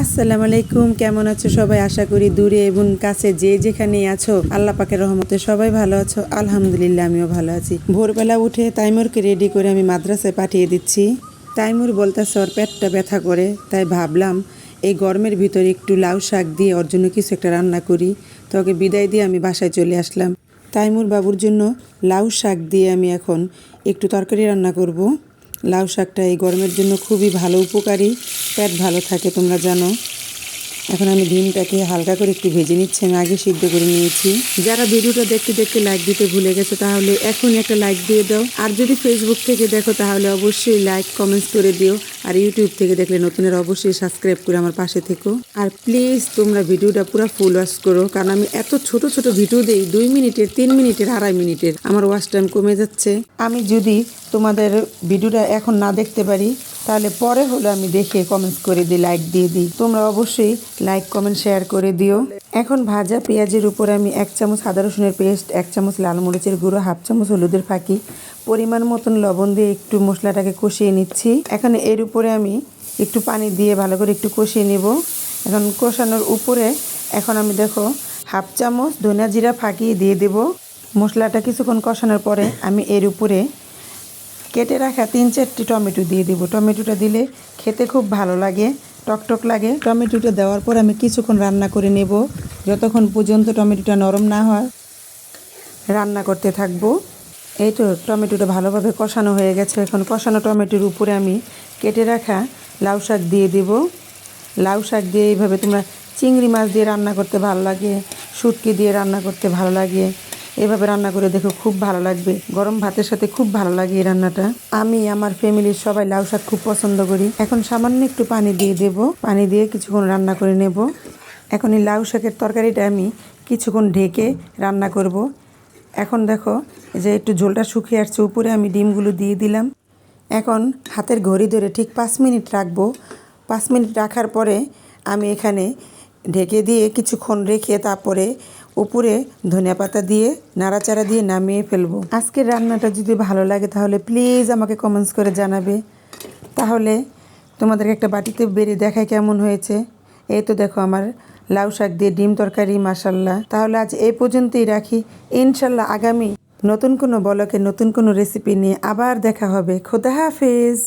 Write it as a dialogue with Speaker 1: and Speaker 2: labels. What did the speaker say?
Speaker 1: আসসালামু আলাইকুম, কেমন আছো সবাই? আশা করি দূরে এবং কাছে যে যেখানে আছো, আল্লাহ পাকের রহমতে সবাই ভালো আছো। আলহামদুলিল্লাহ, আমিও ভালো আছি। ভোরবেলা উঠে তাইমুরকে রেডি করে আমি মাদ্রাসায় পাঠিয়ে দিচ্ছি। তাইমুর বলতেছে, ওর পেটটা ব্যথা করে, তাই ভাবলাম এই গরমের ভিতরে একটু লাউ শাক দিয়ে ওর জন্য কিছু একটা রান্না করি। তো ওকে বিদায় দিয়ে আমি বাসায় চলে আসলাম। তাইমুর বাবুর জন্য লাউ শাক দিয়ে আমি এখন একটু তরকারি রান্না করব। লাউ শাকটা এই গরমের জন্য খুবই ভালো উপকারী। পেট ভালো থাকে তোমরা জানো। এখন আমি ডিমটাকে হালকা করে একটু ভেজে নিচ্ছি, আমি আগে সিদ্ধ করে নিয়েছি। যারা ভিডিওটা দেখতে দেখতে লাইক দিতে ভুলে গেছে, তাহলে এখন একটা লাইক দিয়ে দাও। আর যদি ফেসবুক থেকে দেখো, তাহলে অবশ্যই লাইক কমেন্টস করে দিও। আর ইউটিউব থেকে দেখলে নতুনের অবশ্যই সাবস্ক্রাইব করে আমার পাশে থেকো। আর প্লিজ তোমরা ভিডিওটা পুরো ফুল ওয়াশ করো, কারণ আমি এত ছোট ছোট ভিডিও দেই, দুই মিনিটের, তিন মিনিটের, আড়াই মিনিটের। আমার ওয়াশ টাইম কমে যাচ্ছে। আমি যদি তোমাদের ভিডিওটা এখন না দেখতে পারি তাহলে পরে হলো আমি দেখে কমেন্টস করে দিই লাইক দিয়ে দিই। তোমরা অবশ্যই লাইক কমেন্ট শেয়ার করে দিও। এখন ভাজা পেঁয়াজের উপরে আমি এক চামচ আদা রসুনের পেস্ট, এক চামচ লাল মরিচের গুঁড়ো, হাফ চামচ হলুদের ফাঁকি, পরিমাণ মতন লবণ দিয়ে একটু মশলাটাকে কষিয়ে নিচ্ছি। এখন এর উপরে আমি একটু পানি দিয়ে ভালো করে একটু কষিয়ে নেব। এখন কষানোর উপরে এখন আমি দেখো হাফ চামচ ধনিয়া জিরা ফাঁকি দিয়ে দেব। মশলাটা কিছুক্ষণ কষানোর পরে আমি এর উপরে কেটে রাখা তিন চারটি টমেটো দিয়ে দিব। টমেটোটা দিলে খেতে খুব ভালো লাগে, টকটক লাগে। টমেটোটা দেওয়ার পর আমি কিছুক্ষণ রান্না করে নেব। যতক্ষণ পর্যন্ত টমেটোটা নরম না হয়, রান্না করতে থাকব। এই তো টমেটোটা ভালোভাবে কষানো হয়ে গেছে। এখন কষানো টমেটোর উপরে আমি কেটে রাখা লাউ শাক দিয়ে দেব। লাউ শাক দিয়ে এইভাবে তোমরা চিংড়ি মাছ দিয়ে রান্না করতে ভালো লাগে, শুটকি দিয়ে রান্না করতে ভালো লাগে। এভাবে রান্না করে দেখো, খুব ভালো লাগবে। গরম ভাতের সাথে খুব ভালো লাগে এই রান্নাটা। আমি, আমার ফ্যামিলির সবাই লাউ শাক খুব পছন্দ করি। এখন সামান্য একটু পানি দিয়ে দেব। পানি দিয়ে কিছুক্ষণ রান্না করে নেব। এখন এই লাউ শাকের তরকারিটা আমি কিছুক্ষণ ঢেকে রান্না করব। এখন দেখো যে একটু ঝোলটা শুকিয়ে আসছে, উপরে আমি ডিমগুলো দিয়ে দিলাম। এখন হাতের ঘড়ি ধরে ঠিক পাঁচ মিনিট রাখব। পাঁচ মিনিট রাখার পরে আমি এখানে ঢেকে দিয়ে কিছুক্ষণ রেখে তারপরে উপরে ধনিয়া পাতা দিয়ে, নাড়াচাড়া দিয়ে নামিয়ে ফেলব। আজকের রান্নাটা যদি ভালো লাগে তাহলে প্লিজ আমাকে কমেন্টস করে জানাবে। তাহলে তোমাদেরকে একটা বাটিতে বেড়ে দেখায় কেমন হয়েছে। এই তো দেখো আমার লাউ শাক দিয়ে ডিম তরকারি মাসাল্লাহ তাহলে আজ এই পর্যন্তই রাখি। ইনশাল্লাহ আগামী নতুন কোনো বলকে নতুন কোনো রেসিপি নিয়ে আবার দেখা হবে। খোদা হাফেজ।